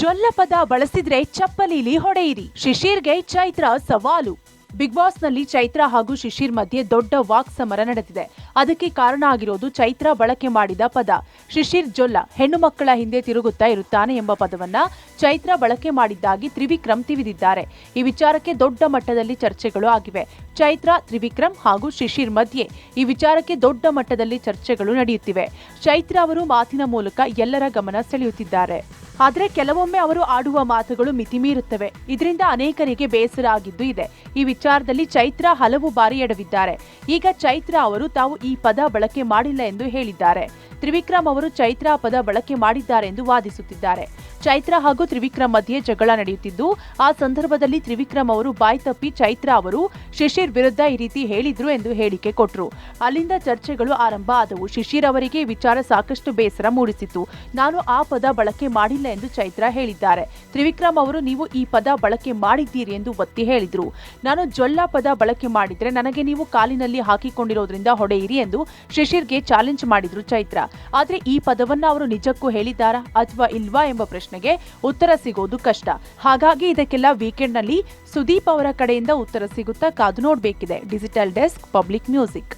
ಜೊಲ್ಲ ಪದ ಬಳಸಿದ್ರೆ ಚಪ್ಪಲಿಲಿ ಹೊಡೆಯಿರಿ. ಶಿಶಿರ್ಗೆ ಚೈತ್ರ ಸವಾಲು. ಬಿಗ್ ಬಾಸ್ನಲ್ಲಿ ಚೈತ್ರ ಹಾಗೂ ಶಿಶಿರ್ ಮಧ್ಯೆ ದೊಡ್ಡ ವಾಕ್ ಸಮರ ನಡೆದಿದೆ. ಅದಕ್ಕೆ ಕಾರಣ ಆಗಿರೋದು ಚೈತ್ರ ಬಳಕೆ ಮಾಡಿದ ಪದ. ಶಿಶಿರ್ ಜೊಲ್ಲ ಹೆಣ್ಣು ಮಕ್ಕಳ ಹಿಂದೆ ತಿರುಗುತ್ತಾ ಇರುತ್ತಾನೆ ಎಂಬ ಪದವನ್ನ ಚೈತ್ರ ಬಳಕೆ ಮಾಡಿದ್ದಾಗಿ ತ್ರಿವಿಕ್ರಮ್ ತಿವಿದಿದ್ದಾರೆ ಈ ವಿಚಾರಕ್ಕೆ ದೊಡ್ಡ ಮಟ್ಟದಲ್ಲಿ ಚರ್ಚೆಗಳು ಆಗಿವೆ. ಚೈತ್ರ, ತ್ರಿವಿಕ್ರಮ್ ಹಾಗೂ ಶಿಶಿರ್ ಮಧ್ಯೆ ಈ ವಿಚಾರಕ್ಕೆ ದೊಡ್ಡ ಮಟ್ಟದಲ್ಲಿ ಚರ್ಚೆಗಳು ನಡೆಯುತ್ತಿವೆ. ಚೈತ್ರ ಅವರು ಮಾತಿನ ಮೂಲಕ ಎಲ್ಲರ ಗಮನ ಸೆಳೆಯುತ್ತಿದ್ದಾರೆ. ಆದರೆ ಕೆಲವೊಮ್ಮೆ ಅವರು ಆಡುವ ಮಾತುಗಳು ಮಿತಿಮೀರುತ್ತವೆ. ಇದರಿಂದ ಅನೇಕರಿಗೆ ಬೇಸರ ಆಗಿದ್ದು ಇದೆ. ಈ ವಿಚಾರದಲ್ಲಿ ಚೈತ್ರ ಹಲವು ಬಾರಿ ಎಡವಿದ್ದಾರೆ. ಈಗ ಚೈತ್ರ ಅವರು ತಾವು ಈ ಪದ ಬಳಕೆ ಮಾಡಿಲ್ಲ ಎಂದು ಹೇಳಿದ್ದಾರೆ. ತ್ರಿವಿಕ್ರಮ್ ಅವರು ಚೈತ್ರ ಪದ ಬಳಕೆ ಮಾಡಿದ್ದಾರೆ ಎಂದು ವಾದಿಸುತ್ತಿದ್ದಾರೆ. ಚೈತ್ರ ಹಾಗೂ ತ್ರಿವಿಕ್ರಮ್ ಮಧ್ಯೆ ಜಗಳ ನಡೆಯುತ್ತಿದ್ದು, ಆ ಸಂದರ್ಭದಲ್ಲಿ ತ್ರಿವಿಕ್ರಮ್ ಅವರು ಬಾಯ್ ತಪ್ಪಿ ಚೈತ್ರ ಅವರು ಶಿಶಿರ್ ವಿರುದ್ಧ ಈ ರೀತಿ ಹೇಳಿದ್ರು ಎಂದು ಹೇಳಿಕೆ ಕೊಟ್ಟರು ಅಲ್ಲಿಂದ ಚರ್ಚೆಗಳು ಆರಂಭ ಆದವು. ಶಿಶಿರ್ ಅವರಿಗೆ ವಿಚಾರ ಸಾಕಷ್ಟು ಬೇಸರ ಮೂಡಿಸಿತು ನಾನು ಆ ಪದ ಬಳಕೆ ಮಾಡಿಲ್ಲ ಎಂದು ಚೈತ್ರ ಹೇಳಿದ್ದಾರೆ. ತ್ರಿವಿಕ್ರಮ್ ಅವರು, ನೀವು ಈ ಪದ ಬಳಕೆ ಮಾಡಿದ್ದೀರಿ ಎಂದು ಒತ್ತಿ ಹೇಳಿದ್ರು. ನಾನು ಜೊಲ್ಲ ಪದ ಬಳಕೆ ಮಾಡಿದ್ರೆ ನನಗೆ ನೀವು ಕಾಲಿನಲ್ಲಿ ಹಾಕಿಕೊಂಡಿರೋದ್ರಿಂದ ಹೊಡೆಯಿರಿ ಎಂದು ಶಿಶಿರ್ಗೆ ಚಾಲೆಂಜ್ ಮಾಡಿದ್ರು ಚೈತ್ರ. ಆದರೆ ಈ ಪದವನ್ನ ಅವರು ನಿಜಕ್ಕೂ ಹೇಳಿದ್ದಾರಾ ಅಥವಾ ಇಲ್ವಾ ಎಂಬ ಪ್ರಶ್ನೆಗೆ ಉತ್ತರ ಸಿಗೋದು ಕಷ್ಟ. ಹಾಗಾಗಿ ಇದಕ್ಕೆಲ್ಲ ವೀಕೆಂಡ್ನಲ್ಲಿ ಸುದೀಪ್ ಅವರ ಕಡೆಯಿಂದ ಉತ್ತರ ಸಿಗುತ್ತಾ ಕಾದು ನೋಡಬೇಕಿದೆ. Digital desk, public music.